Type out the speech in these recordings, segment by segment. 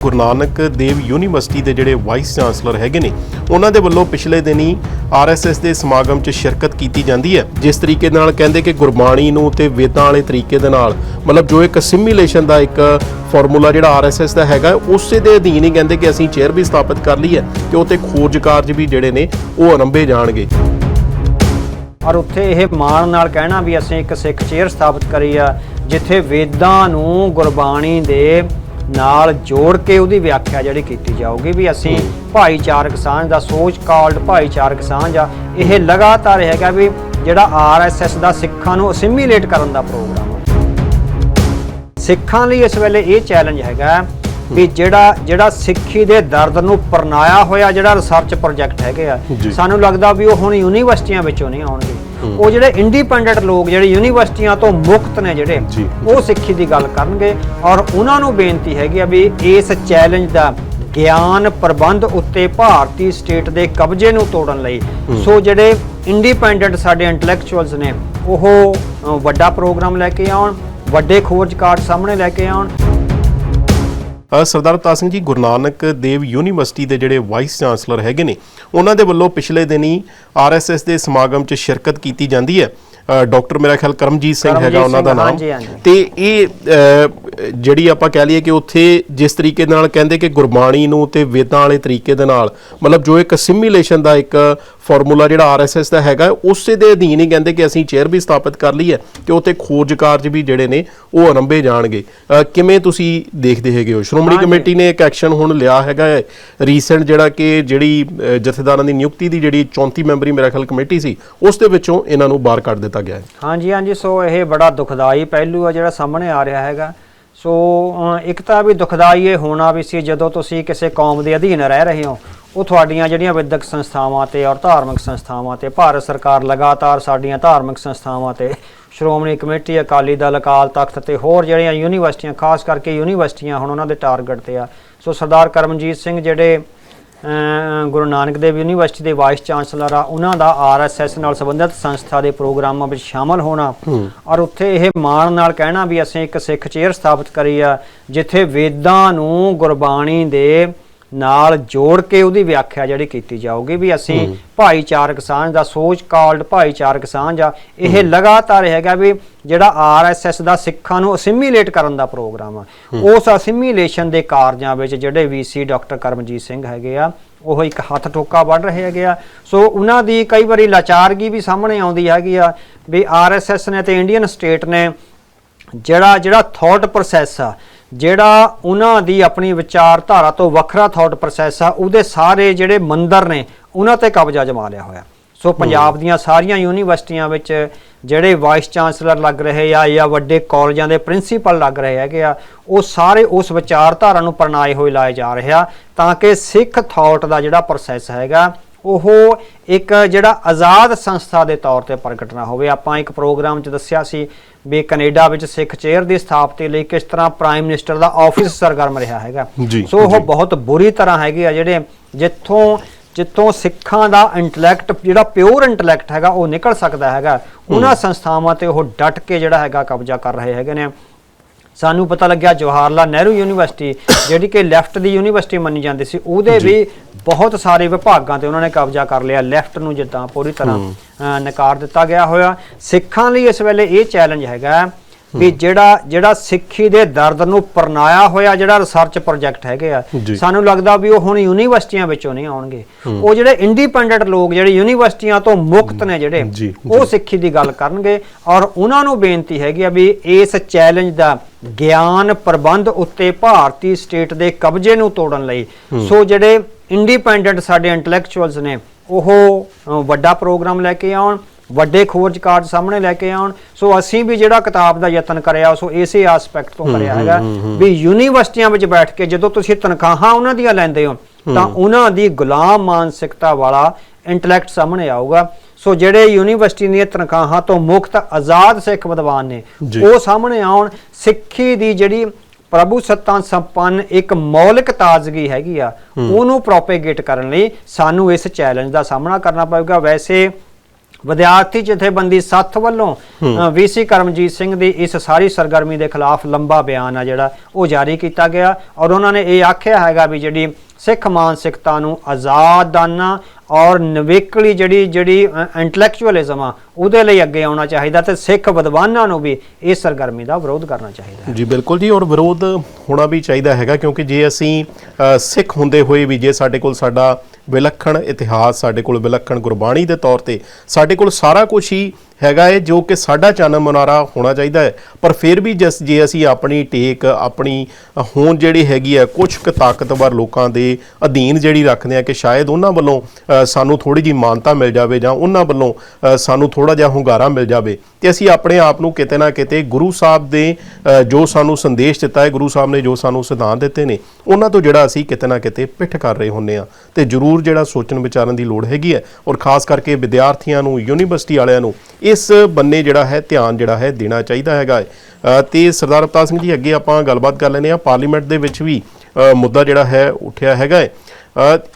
ਗੁਰੂ Nanak Dev university ਦੇ ਜਿਹੜੇ vice chancellor ਹੈਗੇ ਨੇ, ਉਹਨਾਂ ਦੇ ਵੱਲੋਂ ਪਿਛਲੇ ਦਿਨੀ ਆਰਐਸਐਸ ਦੇ ਸਮਾਗਮ 'ਚ ਸ਼ਿਰਕਤ ਕੀਤੀ ਜਾਂਦੀ ਹੈ। ਜਿਸ ਤਰੀਕੇ ਨਾਲ ਕਹਿੰਦੇ ਕਿ ਗੁਰਬਾਣੀ ਨੂੰ ਤੇ ਵੇਦਾਂ ਵਾਲੇ ਤਰੀਕੇ ਦੇ ਨਾਲ, ਮਤਲਬ ਜੋ ਇੱਕ ਸਿਮੂਲੇਸ਼ਨ ਦਾ ਇੱਕ ਫਾਰਮੂਲਾ ਜਿਹੜਾ ਆਰਐਸਐਸ ਦਾ ਹੈਗਾ, ਉਸੇ ਦੇ ਅਧੀਨ ਹੀ ਕਹਿੰਦੇ ਕਿ ਅਸੀਂ ਚੇਅਰ ਵੀ ਸਥਾਪਿਤ ਕਰ ਲਈ ਹੈ ਤੇ ਉਤੇ ਖੋਜ ਕਾਰਜ ਵੀ ਜਿਹੜੇ ਨੇ, ਉਹ ਆਰੰਭੇ ਜਾਣਗੇ। ਔਰ ਉੱਥੇ ਇਹ ਮਾਣ ਨਾਲ ਕਹਿਣਾ ਵੀ ਅਸੀਂ ਇੱਕ ਸਿੱਖ ਚੇਅਰ ਸਥਾਪਿਤ ਕਰੀ ਆ, ਜਿੱਥੇ ਵੇਦਾਂ ਨੂੰ ਗੁਰਬਾਣੀ ਦੇ ਨਾਲ ਜੋੜ ਕੇ ਉਹਦੀ ਵਿਆਖਿਆ ਜਿਹੜੀ ਕੀਤੀ ਜਾਊਗੀ ਵੀ ਅਸੀਂ ਭਾਈਚਾਰਕ ਸਾਂਝ ਦਾ ਸੋਚ ਕਾਲਡ ਭਾਈਚਾਰਕ ਸਾਂਝ ਆ। ਇਹ ਲਗਾਤਾਰ ਹੈਗਾ ਵੀ ਜਿਹੜਾ ਆਰਐਸਐਸ ਦਾ ਸਿੱਖਾਂ ਨੂੰ ਅਸਿਮੀਲੇਟ ਕਰਨ ਦਾ ਪ੍ਰੋਗਰਾਮ ਸਿੱਖਾਂ ਲਈ ਇਸ ਵੇਲੇ ਇਹ ਚੈਲੰਜ ਹੈਗਾ ਵੀ ਜਿਹੜਾ ਜਿਹੜਾ ਸਿੱਖੀ ਦੇ ਦਰਦ ਨੂੰ ਪਰਨਾਇਆ ਹੋਇਆ ਜਿਹੜਾ ਰਿਸਰਚ ਪ੍ਰੋਜੈਕਟ ਹੈਗੇ ਆ। ਸਾਨੂੰ ਲੱਗਦਾ ਵੀ ਉਹ ਹੁਣ ਯੂਨੀਵਰਸਿਟੀਆਂ ਵਿੱਚੋਂ ਨਹੀਂ ਆਉਣਗੇ। ਉਹ ਜਿਹੜੇ ਇੰਡੀਪੈਂਡੈਂਟ ਲੋਕ ਜਿਹੜੇ ਯੂਨੀਵਰਸਿਟੀਆਂ ਤੋਂ ਮੁਕਤ ਨੇ ਜਿਹੜੇ। ਉਹ ਸਿੱਖੀ ਦੀ ਗੱਲ ਕਰਨਗੇ ਔਰ ਉਹਨਾਂ ਨੂੰ ਬੇਨਤੀ ਹੈਗੀ ਆ ਵੀ ਇਸ ਚੈਲੰਜ ਦਾ ਗਿਆਨ ਪ੍ਰਬੰਧ ਉੱਤੇ ਭਾਰਤੀ ਸਟੇਟ ਦੇ ਕਬਜ਼ੇ ਨੂੰ ਤੋੜਨ ਲਈ ਸੋ ਜਿਹੜੇ ਇੰਡੀਪੈਂਡੈਂਟ ਸਾਡੇ ਇੰਟੈਲੈਕਚੁਅਲਸ ਨੇ ਉਹ ਵੱਡਾ ਪ੍ਰੋਗਰਾਮ ਲੈ ਕੇ ਆਉਣ ਵੱਡੇ ਖੋਜ ਕਾਰਜ ਸਾਹਮਣੇ ਲੈ ਕੇ ਆਉਣ ਸਰਦਾਰ ਅਵਤਾਰ ਸਿੰਘ ਜੀ ਗੁਰੂ ਨਾਨਕ ਦੇਵ ਯੂਨੀਵਰਸਿਟੀ ਦੇ ਜਿਹੜੇ ਵਾਈਸ ਚਾਂਸਲਰ ਹੈਗੇ ਨੇ ਉਹਨਾਂ ਦੇ ਵੱਲੋਂ ਪਿਛਲੇ ਦਿਨੀ ਆਰਐਸਐਸ ਦੇ ਸਮਾਗਮ 'ਚ ਸ਼ਿਰਕਤ ਕੀਤੀ ਜਾਂਦੀ ਹੈ ਡਾਕਟਰ ਮੇਰਾ ਖਿਆਲ ਕਰਮਜੀਤ ਸਿੰਘ ਹੈਗਾ ਉਹਨਾਂ ਦਾ ਨਾਮ। ਤੇ ਇਹ ਜਿਹੜੀ ਆਪਾਂ ਕਹਿ ਲਈਏ ਕਿ ਉੱਥੇ ਜਿਸ ਤਰੀਕੇ ਨਾਲ ਕਹਿੰਦੇ ਕਿ ਗੁਰਬਾਣੀ ਨੂੰ ਤੇ ਵੇਦਾਂ ਵਾਲੇ ਤਰੀਕੇ ਦੇ ਨਾਲ ਮਤਲਬ ਜੋ ਇੱਕ ਸਿਮੂਲੇਸ਼ਨ ਦਾ ਇੱਕ ਫਾਰਮੂਲਾ ਜਿਹੜਾ ਆਰਐਸਐਸ ਦਾ ਹੈਗਾ ਉਸੇ ਦੇ ਅਧੀਨ ਹੀ ਕਹਿੰਦੇ ਕਿ ਅਸੀਂ ਚੇਅਰ ਵੀ ਸਥਾਪਿਤ ਕਰ ਲਈ ਹੈ ਤੇ ਉਤੇ ਖੋਜ ਕਾਰਜ ਵੀ ਜਿਹੜੇ ਨੇ ਉਹ ਆਰੰਭੇ ਜਾਣਗੇ। ਕਿਵੇਂ ਤੁਸੀਂ ਦੇਖਦੇ ਹੈਗੇ ਹੋ? ਸ਼੍ਰੋਮਣੀ। ਕਮੇਟੀ ਨੇ ਇੱਕ ਐਕਸ਼ਨ ਹੁਣ ਲਿਆ ਹੈਗਾ ਹੈ। ਰੀਸੈਂਟ ਜਿਹੜਾ ਕਿ ਜਿਹੜੀ ਜਥੇਦਾਰਾਂ ਦੀ ਨਿਯੁਕਤੀ ਦੀ ਜਿਹੜੀ 34 ਮੈਂਬਰੀ ਮੇਰਾ ਖਿਆਲ ਕਮੇਟੀ ਸੀ ਉਸ ਦੇ ਵਿੱਚੋਂ ਇਹਨਾਂ ਨੂੰ ਬਾਹਰ ਕੱਢ ਦਿੱਤਾ ਗਿਆ ਹੈ। ਹਾਂਜੀ ਹਾਂਜੀ। ਸੋ ਇਹ ਬੜਾ ਦੁਖਦਾਈ ਪਹਿਲੂ ਆ ਜਿਹੜਾ ਸਾਹਮਣੇ ਆ ਰਿਹਾ ਹੈਗਾ। ਸੋ ਇੱਕ ਤਾਂ ਵੀ ਦੁਖਦਾਈ ਇਹ ਹੋਣਾ ਵੀ ਸੀ ਜਦੋਂ ਤੁਸੀਂ ਕਿਸੇ ਕੌਮ ਦੇ ਅਧੀਨ ਰਹਿ ਰਹੇ ਹੋ। ਉਹ ਤੁਹਾਡੀਆਂ ਜਿਹੜੀਆਂ ਵਿਦਿਅਕ ਸੰਸਥਾਵਾਂ ਤੇ ਔਰ ਧਾਰਮਿਕ ਸੰਸਥਾਵਾਂ ਤੇ, ਭਾਰਤ ਸਰਕਾਰ ਲਗਾਤਾਰ ਸਾਡੀਆਂ ਧਾਰਮਿਕ ਸੰਸਥਾਵਾਂ ਤੇ, ਸ਼੍ਰੋਮਣੀ ਕਮੇਟੀ, ਅਕਾਲੀ ਦਲ, ਅਕਾਲ ਤਖਤ ਤੇ ਹੋਰ ਜਿਹੜੀਆਂ ਯੂਨੀਵਰਸਿਟੀਆਂ, ਖਾਸ ਕਰਕੇ ਯੂਨੀਵਰਸਿਟੀਆਂ ਹੁਣ ਉਹਨਾਂ ਦੇ ਟਾਰਗੇਟ ਤੇ ਆ। ਸੋ ਸਰਦਾਰ ਕਰਮਜੀਤ ਸਿੰਘ ਜਿਹੜੇ ਗੁਰੂ ਨਾਨਕ ਦੇਵ ਯੂਨੀਵਰਸਿਟੀ ਦੇ ਵਾਈਸ ਚਾਂਸਲਰ ਆ ਉਹਨਾਂ ਦਾ ਆਰਐਸਐਸ ਨਾਲ ਸੰਬੰਧਿਤ ਸੰਸਥਾ ਦੇ ਪ੍ਰੋਗਰਾਮਾਂ ਵਿੱਚ ਸ਼ਾਮਲ ਹੋਣਾ। ਔਰ ਉੱਥੇ ਇਹ ਮਾਣ ਨਾਲ ਕਹਿਣਾ ਵੀ ਅਸੀਂ ਇੱਕ ਸਿੱਖ ਚੇਅਰ ਸਥਾਪਿਤ ਕਰੀ ਆ ਜਿੱਥੇ ਵੇਦਾਂ ਨੂੰ ਗੁਰਬਾਣੀ ਦੇ ਨਾਲ ਜੋੜ ਕੇ ਉਹਦੀ ਵਿਆਖਿਆ ਜਿਹੜੀ ਕੀਤੀ ਜਾਊਗੀ ਵੀ ਅਸੀਂ ਭਾਈਚਾਰਕ ਸਾਂਝ ਦਾ ਸੋਚ ਕਾਲਡ ਭਾਈਚਾਰਕ ਸਾਂਝ ਆ। ਇਹ ਲਗਾਤਾਰ ਹੈਗਾ ਵੀ ਜਿਹੜਾ ਆਰਐਸਐਸ ਦਾ ਸਿੱਖਾਂ ਨੂੰ ਅਸਿਮੀਲੇਟ ਕਰਨ ਦਾ ਪ੍ਰੋਗਰਾਮ ਆ। ਉਸ ਅਸਿਮੀਲੇਸ਼ਨ ਦੇ ਕਾਰਜਾਂ ਵਿੱਚ ਜਿਹੜੇ ਵੀਸੀ ਡਾਕਟਰ ਕਰਮਜੀਤ ਸਿੰਘ ਹੈਗੇ ਆ ਉਹ ਇੱਕ ਹੱਥ ਠੋਕਾ ਵੱਢ ਰਹੇ ਹੈਗੇ ਆ। ਸੋ ਉਹਨਾਂ ਦੀ ਕਈ ਵਾਰੀ ਲਾਚਾਰਗੀ ਵੀ ਸਾਹਮਣੇ ਆਉਂਦੀ ਹੈਗੀ ਆ ਵੀ ਆਰਐਸਐਸ ਨੇ ਤੇ ਇੰਡੀਅਨ ਸਟੇਟ ਨੇ ਜਿਹੜਾ ਜਿਹੜਾ ਥਾਟ ਪ੍ਰੋਸੈਸ ਆ ਜਿਹੜਾ ਉਹਨਾਂ ਦੀ ਆਪਣੀ ਵਿਚਾਰਧਾਰਾ ਤੋਂ ਵੱਖਰਾ ਥਾਟ ਪ੍ਰੋਸੈਸ ਆ ਉਹਦੇ ਸਾਰੇ ਜਿਹੜੇ ਮੰਦਰ ਨੇ ਉਹਨਾਂ ਤੇ ਕਬਜ਼ਾ ਜਮਾ ਲਿਆ ਹੋਇਆ। ਸੋ ਪੰਜਾਬ ਦੀਆਂ ਸਾਰੀਆਂ ਯੂਨੀਵਰਸਿਟੀਆਂ ਵਿੱਚ ਜਿਹੜੇ ਵਾਈਸ ਚਾਂਸਲਰ ਲੱਗ ਰਹੇ ਆ ਜਾਂ ਵੱਡੇ ਕਾਲਜਾਂ ਦੇ ਪ੍ਰਿੰਸੀਪਲ ਲੱਗ ਰਹੇ ਹੈਗੇ ਆ ਉਹ ਸਾਰੇ ਉਸ ਵਿਚਾਰਧਾਰਾ ਨੂੰ ਪਰਨਾਏ ਹੋਏ ਲਾਏ ਜਾ ਰਹੇ ਆ ਤਾਂ ਕਿ ਸਿੱਖ ਥਾਟ ਦਾ ਜਿਹੜਾ ਪ੍ਰੋਸੈਸ ਹੈਗਾ ਉਹ ਇੱਕ ਜਿਹੜਾ ਆਜ਼ਾਦ ਸੰਸਥਾ ਦੇ ਤੌਰ ਤੇ ਪ੍ਰਗਟ ਨਾ ਹੋਵੇ। ਆਪਾਂ ਇੱਕ ਪ੍ਰੋਗਰਾਮ 'ਚ ਦੱਸਿਆ ਸੀ ਵੀ ਕੈਨੇਡਾ ਵਿੱਚ ਸਿੱਖ ਚੇਅਰ ਦੀ ਸਥਾਪਤੀ ਲਈ ਕਿਸ ਤਰ੍ਹਾਂ ਪ੍ਰਾਈਮ ਮਿਨਿਸਟਰ ਦਾ ਆਫਿਸ ਸਰਗਰਮ ਰਿਹਾ ਹੈਗਾ। ਸੋ ਉਹ। ਬਹੁਤ ਬੁਰੀ ਤਰ੍ਹਾਂ ਹੈਗੇ ਆ ਜਿਹੜੇ ਜਿੱਥੋਂ ਜਿੱਥੋਂ ਸਿੱਖਾਂ ਦਾ ਇੰਟੈਲੈਕਟ ਜਿਹੜਾ ਪਿਓਰ ਇੰਟੈਲੈਕਟ ਹੈਗਾ ਉਹ ਨਿਕਲ ਸਕਦਾ ਹੈਗਾ। ਉਹਨਾਂ ਸੰਸਥਾਵਾਂ ਤੇ ਉਹ ਡਟ ਕੇ ਜਿਹੜਾ ਹੈਗਾ ਕਬਜ਼ਾ ਕਰ ਰਹੇ ਹੈਗੇ ਨੇ। ਸਾਨੂੰ ਪਤਾ ਲੱਗਿਆ ਜਵਾਹਰ ਲਾਲ ਨਹਿਰੂ ਯੂਨੀਵਰਸਿਟੀ ਜਿਹੜੀ ਕਿ ਲੈਫਟ ਦੀ ਯੂਨੀਵਰਸਿਟੀ ਮੰਨੀ ਜਾਂਦੀ ਸੀ ਉਹਦੇ ਵੀ ਬਹੁਤ ਸਾਰੇ ਵਿਭਾਗਾਂ ਤੇ ਉਹਨਾਂ ਨੇ ਕਬਜ਼ਾ ਕਰ ਲਿਆ ਲੈਫਟ ਨੂੰ ਜਿੱਦਾਂ ਪੂਰੀ ਤਰ੍ਹਾਂ ਨਕਾਰ ਦਿੱਤਾ ਗਿਆ ਹੋਇਆ। ਸਿੱਖਾਂ ਲਈ ਇਸ ਵੇਲੇ ਇਹ ਚੈਲੰਜ ਹੈਗਾ ਵੀ ਜਿਹੜਾ ਜਿਹੜਾ ਸਿੱਖੀ ਦੇ ਦਰਦ ਨੂੰ ਪਰਨਾਇਆ ਹੋਇਆ ਜਿਹੜਾ ਰਿਸਰਚ ਪ੍ਰੋਜੈਕਟ ਹੈਗੇ ਆ। ਸਾਨੂੰ ਲੱਗਦਾ ਵੀ ਉਹ ਹੁਣ ਯੂਨੀਵਰਸਿਟੀਆਂ ਵਿੱਚੋਂ ਨਹੀਂ ਆਉਣਗੇ। ਉਹ ਜਿਹੜੇ ਇੰਡੀਪੈਂਡੈਂਟ ਲੋਕ ਜਿਹੜੇ ਯੂਨੀਵਰਸਿਟੀਆਂ ਤੋਂ ਮੁਕਤ ਨੇ ਜਿਹੜੇ ਉਹ ਸਿੱਖੀ ਦੀ ਗੱਲ ਕਰਨਗੇ ਔਰ ਉਹਨਾਂ ਨੂੰ ਬੇਨਤੀ ਹੈਗੀ ਆ ਵੀ ਇਸ ਚੈਲੰਜ ਦਾ ਗਿਆਨ ਪ੍ਰਬੰਧ ਉੱਤੇ ਭਾਰਤੀ ਸਟੇਟ ਦੇ ਕਬਜ਼ੇ ਨੂੰ ਤੋੜਨ ਲਈ। ਸੋ ਜਿਹੜੇ ਇੰਡੀਪੈਂਡੈਂਟ ਸਾਡੇ ਇੰਟੈਲੈਕਚੁਅਲਸ ਨੇ ਉਹ ਵੱਡਾ ਪ੍ਰੋਗਰਾਮ ਲੈ ਕੇ ਆਉਣ। ਵੱਡੇ ਖੋਜ ਕਾਰਜ ਸਾਹਮਣੇ ਲੈ ਕੇ ਆਉਣ। ਸੋ ਅਸੀਂ ਵੀ ਜਿਹੜਾ ਕਿਤਾਬ ਦਾ ਯਤਨ ਕਰਿਆ ਸੋ ਇਸੇ ਐਸਪੈਕਟ ਤੋਂ ਕਰਿਆ ਹੈਗਾ। ਵੀ ਯੂਨੀਵਰਸਿਟੀਆਂ ਵਿੱਚ ਬੈਠ ਕੇ ਜਦੋਂ ਤੁਸੀਂ ਤਨਖਾਹਾਂ ਉਹਨਾਂ ਦੀਆਂ ਲੈਂਦੇ ਹੋ ਤਾਂ ਉਹਨਾਂ ਦੀ ਗੁਲਾਮ ਮਾਨਸਿਕਤਾ ਵਾਲਾ ਇੰਟੈਲੈਕਟ ਸਾਹਮਣੇ ਆਊਗਾ। ਸੋ ਜਿਹੜੇ ਯੂਨੀਵਰਸਿਟੀ ਦੀਆਂ ਤਨਖਾਹਾਂ ਤੋਂ ਮੁਕਤ ਆਜ਼ਾਦ ਸਿੱਖ ਵਿਦਵਾਨ ਨੇ। ਉਹ ਸਾਹਮਣੇ ਆਉਣ। ਸਿੱਖੀ ਦੀ ਜਿਹੜੀ ਪ੍ਰਭੂ ਸੱਤਾ ਸੰਪੰਨ ਇੱਕ ਮੌਲਿਕ ਤਾਜ਼ਗੀ ਹੈਗੀ ਆ ਉਹਨੂੰ ਪ੍ਰੋਪੇਗੇਟ ਕਰਨ ਲਈ ਸਾਨੂੰ ਇਸ ਚੈਲੰਜ ਦਾ ਸਾਹਮਣਾ ਕਰਨਾ ਪਵੇਗਾ। ਵੈਸੇ ਵਿਦਿਆਰਥੀ ਜਥੇਬੰਦੀ ਸੱਤ ਵੱਲੋਂ ਵੀਸੀ ਕਰਮਜੀਤ ਸਿੰਘ ਦੀ ਇਸ ਸਾਰੀ ਸਰਗਰਮੀ ਦੇ ਖਿਲਾਫ ਲੰਬਾ ਬਿਆਨ ਆ ਜਿਹੜਾ ਉਹ ਜਾਰੀ ਕੀਤਾ ਗਿਆ। ਔਰ ਉਹਨਾਂ ਨੇ ਇਹ ਆਖਿਆ ਹੈਗਾ ਵੀ ਜਿਹੜੀ ਸਿੱਖ ਮਾਨਸਿਕਤਾ ਨੂੰ ਆਜ਼ਾਦਾਨਾ ਔਰ ਨਵੇਕਲੀ ਜਿਹੜੀ ਜਿਹੜੀ ਇੰਟੈਲੈਕਚੁਅਲਿਜ਼ਮ ਆ, ਉਹਦੇ ਲਈ ਅੱਗੇ ਆਉਣਾ ਚਾਹੀਦਾ ਤੇ ਸਿੱਖ ਵਿਦਵਾਨਾਂ ਨੂੰ ਵੀ ਇਸ ਸਰਗਰਮੀ ਦਾ ਵਿਰੋਧ ਕਰਨਾ ਚਾਹੀਦਾ ਜੀ, ਬਿਲਕੁਲ ਜੀ, ਔਰ ਵਿਰੋਧ ਹੋਣਾ ਵੀ ਚਾਹੀਦਾ ਹੈਗਾ, ਕਿਉਂਕਿ ਜੇ ਅਸੀਂ ਸਿੱਖ ਹੁੰਦੇ ਹੋਏ ਵੀ ਜੇ ਸਾਡੇ ਕੋਲ ਸਾਡਾ ਵਿਲੱਖਣ ਇਤਿਹਾਸ, ਸਾਡੇ ਕੋਲ ਵਿਲੱਖਣ ਗੁਰਬਾਣੀ ਦੇ ਤੌਰ ਤੇ ਸਾਡੇ ਕੋਲ ਸਾਰਾ ਕੁਝ ਹੀ ਹੈਗਾ ਹੈ ਜੋ ਕਿ ਸਾਡਾ ਚਾਨਣ ਮੁਨਾਰਾ ਹੋਣਾ ਚਾਹੀਦਾ ਹੈ। ਪਰ ਫਿਰ ਵੀ ਜਿਸ, ਜੇ ਅਸੀਂ ਆਪਣੀ ਟੇਕ, ਆਪਣੀ ਹੋਂਦ ਜਿਹੜੀ ਹੈਗੀ ਹੈ ਕੁਝ ਕੁ ਤਾਕਤਵਰ ਲੋਕਾਂ ਦੇ ਅਧੀਨ ਜਿਹੜੀ ਰੱਖਦੇ ਆ ਕਿ ਸ਼ਾਇਦ ਉਹਨਾਂ ਵੱਲੋਂ ਸਾਨੂੰ ਥੋੜੀ ਜੀ ਮਾਨਤਾ ਮਿਲ ਜਾਵੇ ਜਾਂ ਉਹਨਾਂ ਵੱਲੋਂ ਸਾਨੂੰ ਥੋੜਾ ਜਿਹਾ ਹੁੰਗਾਰਾ ਮਿਲ ਜਾਵੇ। ਤੇ ਅਸੀਂ ਆਪਣੇ ਆਪ ਨੂੰ ਕਿਤੇ ਨਾ ਕਿਤੇ ਗੁਰੂ ਸਾਹਿਬ ਦੇ ਜੋ ਸਾਨੂੰ ਸੰਦੇਸ਼ ਦਿੱਤਾ ਹੈ ਗੁਰੂ ਸਾਹਿਬ ਨੇ ਜੋ ਸਾਨੂੰ ਸਿਧਾਂਤ ਦਿੱਤੇ ਨੇ ਉਹਨਾਂ ਤੋਂ ਜਿਹੜਾ ਅਸੀਂ ਕਿਤੇ ਨਾ ਕਿਤੇ ਪਿੱਠ ਕਰ ਰਹੇ ਹੁੰਨੇ ਆ ਤੇ ਜ਼ਰੂਰ ਜਿਹੜਾ ਸੋਚਣ ਵਿਚਾਰਨ ਦੀ ਲੋੜ ਹੈਗੀ ਹੈ ਔਰ ਖਾਸ ਕਰਕੇ ਵਿਦਿਆਰਥੀਆਂ ਨੂੰ ਯੂਨੀਵਰਸਿਟੀ ਵਾਲਿਆਂ ਨੂੰ ਇਸ ਬੰਨੇ ਜਿਹੜਾ ਹੈ ਧਿਆਨ ਜਿਹੜਾ ਹੈ ਦੇਣਾ ਚਾਹੀਦਾ ਹੈਗਾ ਹੈ। ਅ, ਤੇ ਸਰਦਾਰ ਅਵਤਾਰ ਸਿੰਘ ਜੀ ਅੱਗੇ ਆਪਾਂ ਗੱਲਬਾਤ ਕਰ ਲੈਂਦੇ ਆ ਪਾਰਲੀਮੈਂਟ ਦੇ ਵਿੱਚ ਵੀ ਮੁੱਦਾ ਜਿਹੜਾ ਹੈ ਉੱਠਿਆ ਹੈਗਾ ਹੈ।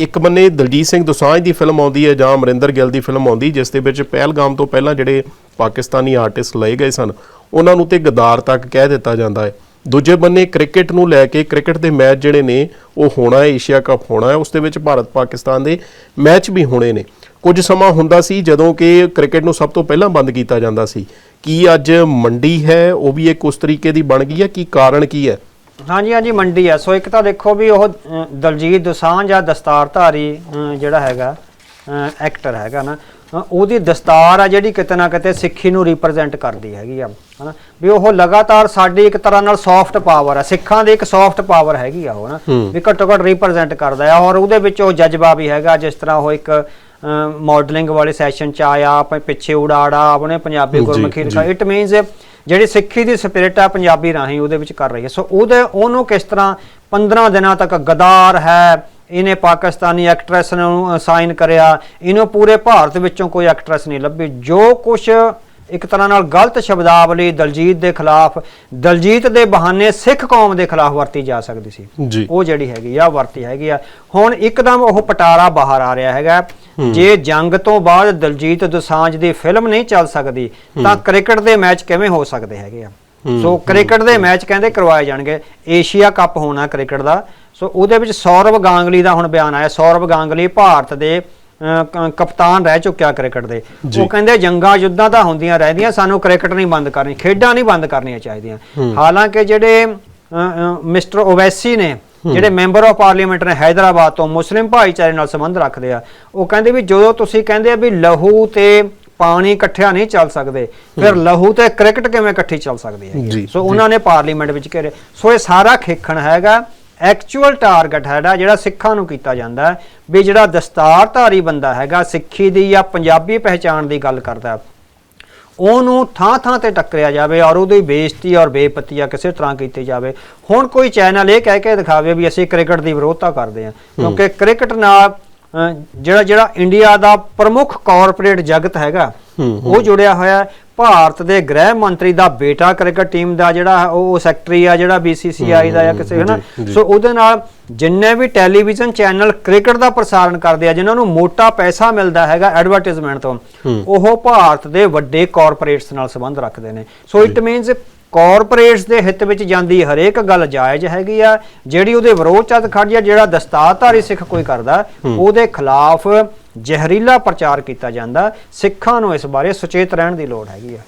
ਇੱਕ ਬੰਨੇ ਦਲਜੀਤ ਸਿੰਘ ਦੋਸਾਂਝ ਦੀ ਫਿਲਮ ਆਉਂਦੀ ਹੈ ਜਾਂ ਅਮਰਿੰਦਰ ਗਿੱਲ ਦੀ ਫਿਲਮ ਆਉਂਦੀ, ਜਿਸ ਦੇ ਵਿੱਚ ਪਹਿਲਗਾਮ ਤੋਂ ਪਹਿਲਾਂ ਜਿਹੜੇ ਪਾਕਿਸਤਾਨੀ ਆਰਟਿਸਟ ਲਏ ਗਏ ਸਨ, ਉਹਨਾਂ ਨੂੰ ਤੇ ਗਦਾਰ ਤੱਕ ਕਹਿ ਦਿੱਤਾ ਜਾਂਦਾ ਹੈ। ਦੂਜੇ ਬੰਨੇ ਕ੍ਰਿਕਟ ਨੂੰ ਲੈ ਕੇ ਕ੍ਰਿਕਟ ਦੇ ਮੈਚ ਜਿਹੜੇ ਨੇ, ਉਹ ਹੋਣਾ ਹੈ, ਏਸ਼ੀਆ ਕੱਪ ਹੋਣਾ ਹੈ, ਉਸ ਦੇ ਵਿੱਚ ਭਾਰਤ ਪਾਕਿਸਤਾਨ ਦੇ ਮੈਚ ਵੀ ਹੋਣੇ ਨੇ। ਕੁਝ ਸਮਾਂ ਹੁੰਦਾ ਸੀ ਜਦੋਂ ਕਿ ਕ੍ਰਿਕਟ ਨੂੰ ਸਭ ਤੋਂ ਪਹਿਲਾਂ ਬੰਦ ਕੀਤਾ ਜਾਂਦਾ ਸੀ। ਕੀ ਅੱਜ ਮੰਡੀ ਹੈ, ਉਹ ਵੀ ਇੱਕ ਉਸ ਤਰੀਕੇ ਦੀ ਬਣ ਗਈ ਹੈ, ਕੀ ਕਾਰਨ ਕੀ ਹੈ? ਹਾਂਜੀ ਹਾਂਜੀ ਮੰਡੀ ਆ। ਸੋ ਇੱਕ ਤਾਂ ਦੇਖੋ ਵੀ ਉਹ ਅ, ਦਲਜੀਤ ਦੋਸਾਂਝ ਆ ਦਸਤਾਰਧਾਰੀ ਅ, ਜਿਹੜਾ ਹੈਗਾ ਐਕਟਰ ਹੈਗਾ ਨਾ ਅ, ਉਹਦੀ ਦਸਤਾਰ ਆ ਜਿਹੜੀ ਕਿਤੇ ਨਾ ਕਿਤੇ ਸਿੱਖੀ ਨੂੰ ਰਿਪਰੈਜ਼ੈਂਟ ਕਰਦੀ ਹੈਗੀ ਆ ਹਨਾ। ਵੀ ਉਹ ਲਗਾਤਾਰ ਸਾਡੀ ਇੱਕ ਤਰ੍ਹਾਂ ਨਾਲ ਸੌਫਟ ਪਾਵਰ ਆ ਸਿੱਖਾਂ ਦੀ ਇੱਕ ਸੌਫਟ ਪਾਵਰ ਹੈਗੀ ਆ ਉਹ ਨਾ ਵੀ ਘੱਟੋ ਘੱਟ ਰਿਪਰੈਜ਼ੈਂਟ ਕਰਦਾ ਆ ਔਰ ਉਹਦੇ ਵਿੱਚ ਉਹ ਜਜ਼ਬਾ ਵੀ ਹੈਗਾ ਜਿਸ ਤਰ੍ਹਾਂ ਉਹ ਇੱਕ ਮਾਡਲਿੰਗ ਵਾਲੇ ਸੈਸ਼ਨ ਚ ਆਇਆ ਆਪਣੇ ਪਿੱਛੇ ਉਡਾੜਾ ਆਪਣੇ ਪੰਜਾਬੀ ਜੀ, ਗੁਰਮੁਖੀ ਜੀ। ਲਿਖਾ ਇਟ ਮੀਨਸ ਜਿਹੜੀ ਸਿੱਖੀ ਦੀ ਸਪਿਰਿਟ ਆ ਪੰਜਾਬੀ ਰਾਹੀਂ ਉਹਦੇ ਵਿੱਚ ਕਰ ਰਹੀ ਹੈ। ਸੋ ਉਹਦੇ ਉਹਨੂੰ ਕਿਸ ਤਰ੍ਹਾਂ 15 ਦਿਨਾਂ ਤੱਕ ਗਦਾਰ ਹੈ ਇਹਨੇ ਪਾਕਿਸਤਾਨੀ ਐਕਟਰੈਸ ਨੂੰ ਸਾਈਨ ਕਰਿਆ ਇਹਨੂੰ ਪੂਰੇ ਭਾਰਤ ਵਿੱਚੋਂ ਕੋਈ ਐਕਟਰੈਸ ਨਹੀਂ ਲੱਭੀ। ਜੋ ਕੁਝ ਇੱਕ ਤਰ੍ਹਾਂ ਨਾਲ ਗਲਤ ਸ਼ਬਦਾਵਲੀ ਦਲਜੀਤ ਦੇ ਖਿਲਾਫ ਦਲਜੀਤ ਦੇ ਬਹਾਨੇ ਸਿੱਖ ਕੌਮ ਦੇ ਖਿਲਾਫ ਵਰਤੀ ਜਾ ਸਕਦੀ ਸੀ। ਉਹ ਜਿਹੜੀ ਹੈਗੀ ਆ ਵਰਤੀ ਹੈਗੀ ਆ। ਹੁਣ ਇੱਕਦਮ ਉਹ ਪਟਾਰਾ ਬਾਹਰ ਆ ਰਿਹਾ ਹੈਗਾ। ਜੇ ਜੰਗ ਤੋਂ ਬਾਅਦ ਦਲਜੀਤ ਦੋਸਾਂਝ ਦੀ ਫਿਲਮ ਨਹੀਂ ਚੱਲ ਸਕਦੀ ਤਾਂ ਕ੍ਰਿਕਟ ਦੇ ਮੈਚ ਕਿਵੇਂ ਹੋ ਸਕਦੇ ਹੈਗੇ ਆ? ਸੋ ਕ੍ਰਿਕਟ ਦੇ ਮੈਚ ਕਹਿੰਦੇ ਕਰਵਾਏ ਜਾਣਗੇ। ਏਸ਼ੀਆ ਕੱਪ ਹੋਣਾ ਕ੍ਰਿਕਟ ਦਾ। ਸੋ ਉਹਦੇ ਵਿੱਚ ਸੌਰਵ ਗਾਂਗਲੀ ਦਾ ਹੁਣ ਬਿਆਨ ਆਇਆ। ਸੌਰਵ ਗਾਂਗਲੀ ਭਾਰਤ ਦੇ ਕਪਤਾਨ ਰਹਿ ਚੁੱਕਿਆ ਕ੍ਰਿਕਟ ਦੇ। ਉਹ ਕਹਿੰਦੇ ਜੰਗਾਂ ਯੁੱਧਾਂ ਤਾਂ ਹੁੰਦੀਆਂ ਰਹਿੰਦੀਆਂ ਸਾਨੂੰ ਕ੍ਰਿਕਟ ਨਹੀਂ ਬੰਦ ਕਰਨੀ ਖੇਡਾਂ ਨਹੀਂ ਬੰਦ ਕਰਨੀਆਂ ਚਾਹੀਦੀਆਂ। ਹਾਲਾਂਕਿ ਜਿਹੜੇ ਮਿਸਟਰ ਓਵੈਸੀ ਨੇ ਜਿਹੜੇ ਮੈਂਬਰ ਆਫ ਪਾਰਲੀਮੈਂਟ ਨੇ ਹైదరాబాద్ ਤੋਂ ਮੁਸਲਿਮ ਭਾਈਚਾਰੇ ਨਾਲ ਸੰਬੰਧ ਰੱਖਦੇ ਆ ਉਹ ਕਹਿੰਦੇ ਵੀ ਜਦੋਂ ਤੁਸੀਂ ਕਹਿੰਦੇ ਆ ਵੀ ਲਹੂ ਤੇ ਪਾਣੀ ਇਕੱਠਿਆ ਨਹੀਂ ਚੱਲ ਸਕਦੇ ਫਿਰ ਲਹੂ ਤੇ ਕ੍ਰਿਕਟ ਕਿਵੇਂ ਇਕੱਠੀ ਚੱਲ ਸਕਦੀ ਹੈ ਸੋ ਉਹਨਾਂ ਨੇ ਪਾਰਲੀਮੈਂਟ ਵਿੱਚ ਘੇਰੇ। ਸੋ ਇਹ ਸਾਰਾ ਖੇਖਣ ਹੈਗਾ ਐਕਚੁਅਲ ਟਾਰਗੇਟ ਹੈਗਾ ਜਿਹੜਾ ਸਿੱਖਾਂ ਨੂੰ ਕੀਤਾ ਜਾਂਦਾ ਵੀ ਜਿਹੜਾ ਦਸਤਾਰਧਾਰੀ ਬੰਦਾ ਹੈਗਾ ਸਿੱਖੀ ਦੀ ਜਾਂ ਪੰਜਾਬੀ ਪਹਿਚਾਣ ਦੀ ਗੱਲ ਕਰਦਾ ਉਹਨੂੰ ਥਾਂ ਥਾਂ ਤੇ ਟੱਕਰਿਆ ਜਾਵੇ ਔਰ ਉਹਦੀ ਬੇਇੱਜ਼ਤੀ ਔਰ ਬੇਪਤੀਆ ਕਿਸੇ ਤਰ੍ਹਾਂ ਕੀਤੀ ਜਾਵੇ। ਹੁਣ ਕੋਈ ਚੈਨਲ ਇਹ ਕਹਿ ਕੇ ਦਿਖਾਵੇ ਵੀ ਅਸੀਂ ਕ੍ਰਿਕਟ ਦੀ ਵਿਰੋਧਤਾ ਕਰਦੇ ਹਾਂ। ਕਿਉਂਕਿ ਕ੍ਰਿਕਟ ਨਾਲ ਜਿਹੜਾ ਜਿਹੜਾ ਇੰਡੀਆ ਦਾ ਪ੍ਰਮੁੱਖ ਕਾਰਪੋਰੇਟ ਜਗਤ ਹੈਗਾ ਉਹ ਜੁੜਿਆ ਹੋਇਆ ਹੈ। ਭਾਰਤ ਦੇ ਗ੍ਰਹਿ ਮੰਤਰੀ ਦਾ ਬੇਟਾ ਕ੍ਰਿਕਟ ਟੀਮ ਦਾ ਜਿਹੜਾ ਉਹ ਸੈਕਟਰੀ ਆ ਜਿਹੜਾ BCCI ਦਾ ਜਾਂ ਕਿਸੇ ਹਨਾ। ਸੋ ਉਹਦੇ ਨਾਲ ਜਿੰਨੇ ਵੀ ਟੈਲੀਵਿਜ਼ਨ ਚੈਨਲ ਕ੍ਰਿਕਟ ਦਾ ਪ੍ਰਸਾਰਣ ਕਰਦੇ ਆ ਜਿਨ੍ਹਾਂ ਨੂੰ ਮੋਟਾ ਪੈਸਾ ਮਿਲਦਾ ਹੈਗਾ ਐਡਵਰਟਾਈਜ਼ਮੈਂਟ ਤੋਂ ਉਹ ਭਾਰਤ ਦੇ ਵੱਡੇ ਕਾਰਪੋਰੇਟਸ ਨਾਲ ਸੰਬੰਧ ਰੱਖਦੇ ਨੇ। ਸੋ ਇਟ ਮੀਨਸ ਕਾਰਪੋਰੇਟਸ ਦੇ ਹਿੱਤ ਵਿੱਚ ਜਾਂਦੀ ਹਰੇਕ ਗੱਲ ਜਾਇਜ਼ ਹੈਗੀ ਆ ਜਿਹੜੀ ਉਹਦੇ ਵਿਰੋਧ ਚ ਖੜੀ ਆ ਜਿਹੜਾ ਦਸਤਾਰਧਾਰੀ ਸਿੱਖ ਕੋਈ ਕਰਦਾ ਉਹਦੇ ਖਿਲਾਫ ਜ਼ਹਿਰੀਲਾ ਪ੍ਰਚਾਰ ਕੀਤਾ ਜਾਂਦਾ। ਸਿੱਖਾਂ ਨੂੰ ਇਸ ਬਾਰੇ ਸੁਚੇਤ ਰਹਿਣ ਦੀ ਲੋੜ ਹੈਗੀ ਆ।